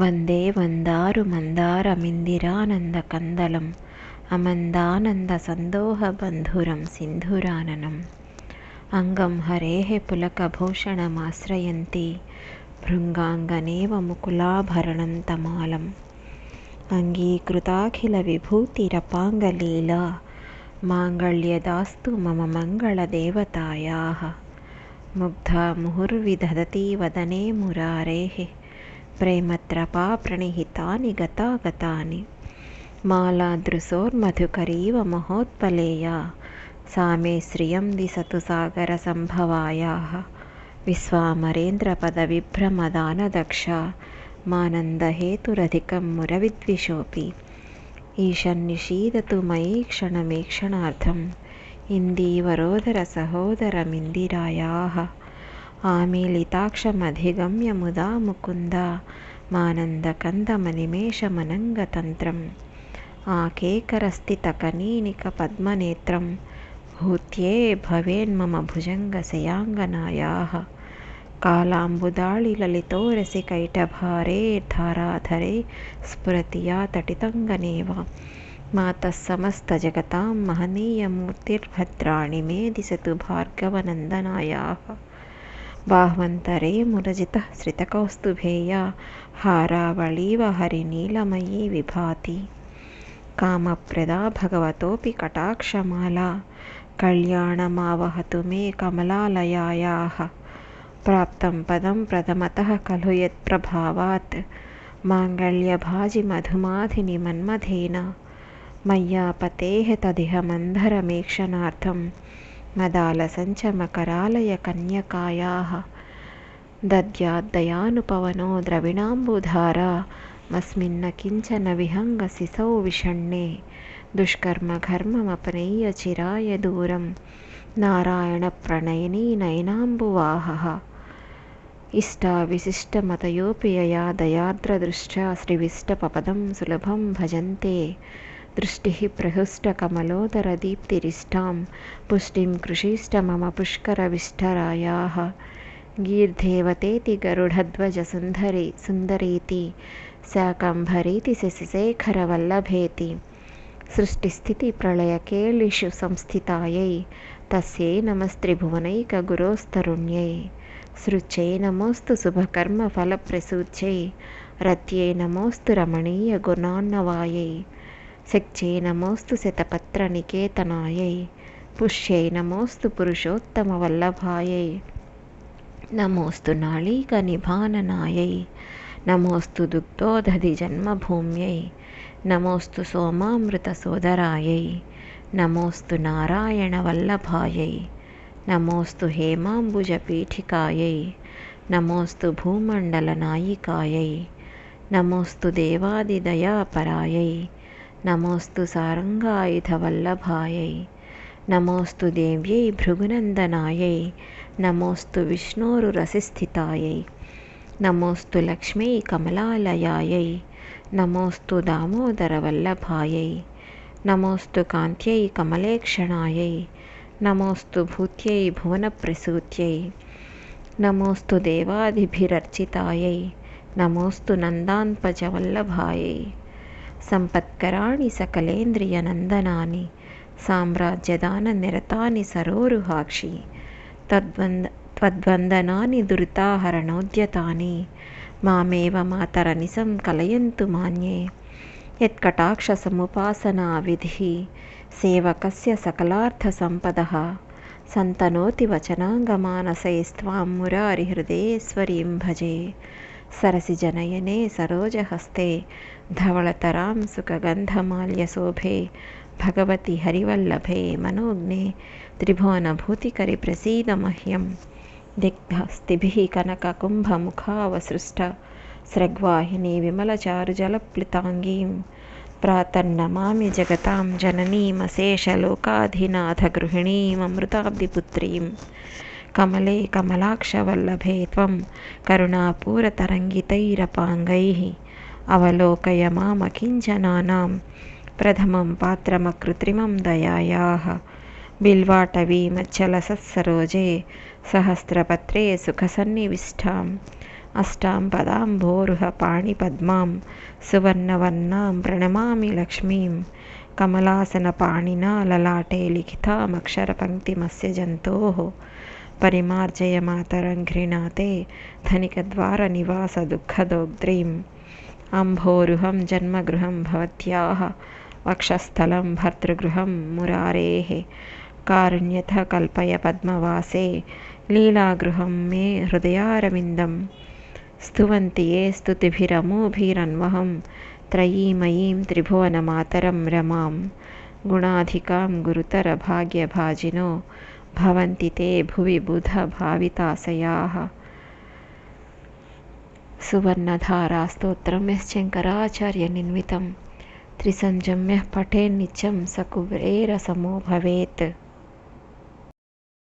వందే వందారు మందార మిందిరానంద కందలం అమందానంద సందోహ బంధురం సింధురాననం. అంగం హరే పులకభూషణమాశ్రయంతి భృంగాంగనేవ ముకులాభరణం తమాలం అంగీకృతాఖిల విభూతిరపాంగలీలా మాంగళ్యదాస్తు మమ మంగళదేవతాయా ముగ్ధా ముహుర్విదధతి వదనే మురారే. प्रेमत्रपा प्रणिहितानि गतागतानि। मालादृशोर्मधुकरीव महोत्पलेया। सा मे श्रियं दिशतु सागरसम्भवायाः। विश्वामरेन्द्रपदविभ्रमदानदक्षा। मानन्दहेतुरधिकं मुरविद्विषोऽपि। ईशन्निषीदतु मयि क्षणमेक्षणार्थम्। इन्दीवरोदरसहोदरमिन्दिरायाः आमीलिताक्षमधिगम्य मुदा मुकुन्द मानन्दकन्दमनिमेषमनङ्गतन्त्रम् आकेकरस्थितकनीनिकपद्मनेत्रं भूत्ये भवेन्मम भुजङ्गशयाङ्गनायाः कालाम्बुदाळिललितोरसिकैटभारे धाराधरे स्फुरति या तटितङ्गनेव मातः समस्तजगतां महनीयमूर्तिर्भद्राणि मे दिशतु भार्गवनन्दनायाः बाह्वन्तरे मुरजितः श्रितकौस्तुभेया हारावळीव हरिनीलमयी विभाति। कामप्रदा भगवतोऽपि कटाक्षमाला कल्याणमावहतु मे कमलालयायाः। प्राप्तं पदं प्रथमतः खलु यत्प्रभावात् माङ्गल्यभाजिमधुमाधिनि मन्मथेन मय्यापतेः तदिह मन्धरमेक्षणार्थं मदालसञ्चमकरालयकन्यकायाः दद्याद्दयानुपवनो द्रविणाम्बुधारा मस्मिन्न किञ्चन विहङ्गसिसौ विषण्णे दुष्कर्मघर्ममपनय्य चिराय दूरं नारायणप्रणयिनी नयनाम्बुवाहः इष्टाविशिष्टमतयोऽपि यया दयार्द्रदृष्ट्या श्रीविष्टपपदं सुलभं भजन्ते दृष्टिः प्रहृष्टकमलोदरदीप्तिरिष्टां पुष्टिं कृषीष्ट मम पुष्करविष्ठरायाः गीर्देवतेति गरुडध्वजसुन्दरी सुन्दरीति शाकम्भरीति शशिशेखरवल्लभेति सृष्टिस्थितिप्रलयकेलिषु संस्थितायै तस्यै नमस्त्रिभुवनैकगुरोस्तरुण्यै सृच्यै नमोऽस्तु शुभकर्मफलप्रसूच्यै रत्यै नमोऽस्तु रमणीयगुणान्नवायै శక్చే నమోస్తు శతపత్ర నికేతనాయై. పుష్యై నమోస్తు పురుషోత్తమ వల్లభాయై నమోస్తు నాళీక నిభాననాయై. నమోస్తు దుగ్ధోదధి జన్మభూమ్యై. నమోస్తు సోమామృత సోదరాయై. నమోస్తు నారాయణ వల్లభాయై. నమోస్తు హేమాంబుజ పీఠికాయై. నమోస్తు భూమండల నాయికాయై. నమోస్తు దేవాది దేవాదిదయాపరాయై నమోస్తు సారంగాయుధవల్లభాయై నమోస్తు దేవ్యై భృగునందనాయై నమోస్తు విష్ణోరురసిస్థితాయై నమోస్తు లక్ష్మీ కమలాలయాయై నమోస్తు దామోదరవల్లభాయై నమోస్తు కాంత్యై కమలేక్షణాయై నమోస్తు భూత్యై భువనప్రసూత్యై నమోస్తు దేవాదిభిరర్చితాయై నమోస్తు నందాన్పజవల్లభాయై. सम्पत्कराणि सकलेन्द्रियनन्दनानि साम्राज्यदाननिरतानि सरोरुहाक्षि तद्वन्द त्वद्वन्दनानि दुरिताहरणोद्यतानि मामेव मातरनिशं कलयन्तु मान्ये। यत्कटाक्षसमुपासनाविधिः सेवकस्य सकलार्थसम्पदः सन्तनोति वचनाङ्गमानसैस्त्वां मुरारिहृदयेश्वरीं भजे सरसिजनयने सरोजहस्ते धवळतरां सुखगन्धमाल्यशोभे भगवति हरिवल्लभे मनोज्ञे त्रिभुवनभूतिकरि प्रसीद मह्यं दिग्धस्तिभिः कनककुम्भमुखावसृष्ट स्रग्वाहिनी विमलचारुजलप्लुताङ्गीं प्रातर्नमामि जगतां जननीमशेषलोकाधिनाथगृहिणीममृताब्धिपुत्रीं కమలే కమలాక్షవల్లభే త్వం కరుణాపూరతరంగితైరపాంగై అవలోకయ మామకించనానాం ప్రథమం పాత్రమ పాత్రమకృత్రిమం దయాయాः బిల్వాటవీమచ్చలసత్సరోజే సహస్రపత్రే సుఖసన్నివిష్టాం అష్టాం పదాం భోరుహ పాణిపద్మాం సువర్ణవర్ణాం ప్రణమామి లక్ష్మీం కమలాసన పాణినా లలాటే లిఖితామక్షరపంక్తిమస్య జంతో परिमार्जय मातरं घृणाते धनिकद्वारनिवासदुःखदोग्ध्रीम् अम्भोरुहं जन्मगृहं भवत्याः वक्षस्थलं भर्तृगृहं मुरारेः। कारुण्यतः कल्पय पद्मवासे लीलागृहं मे हृदयारविन्दं। स्तुवन्ति ये स्तुतिभिरमोभिरन्वहं, त्रयीमयीं त्रिभुवनमातरं रमां गुणाधिकां गुरुतरभाग्यभाजिनो भवन्ति ते भुवि बुधभाविताशयाः सुवर्णधारास्तोत्रं यश्चङ्कराचार्यनिन्वितं त्रिसञ्जम्यः पठेन्नित्यं स कुबेरसमो भवेत्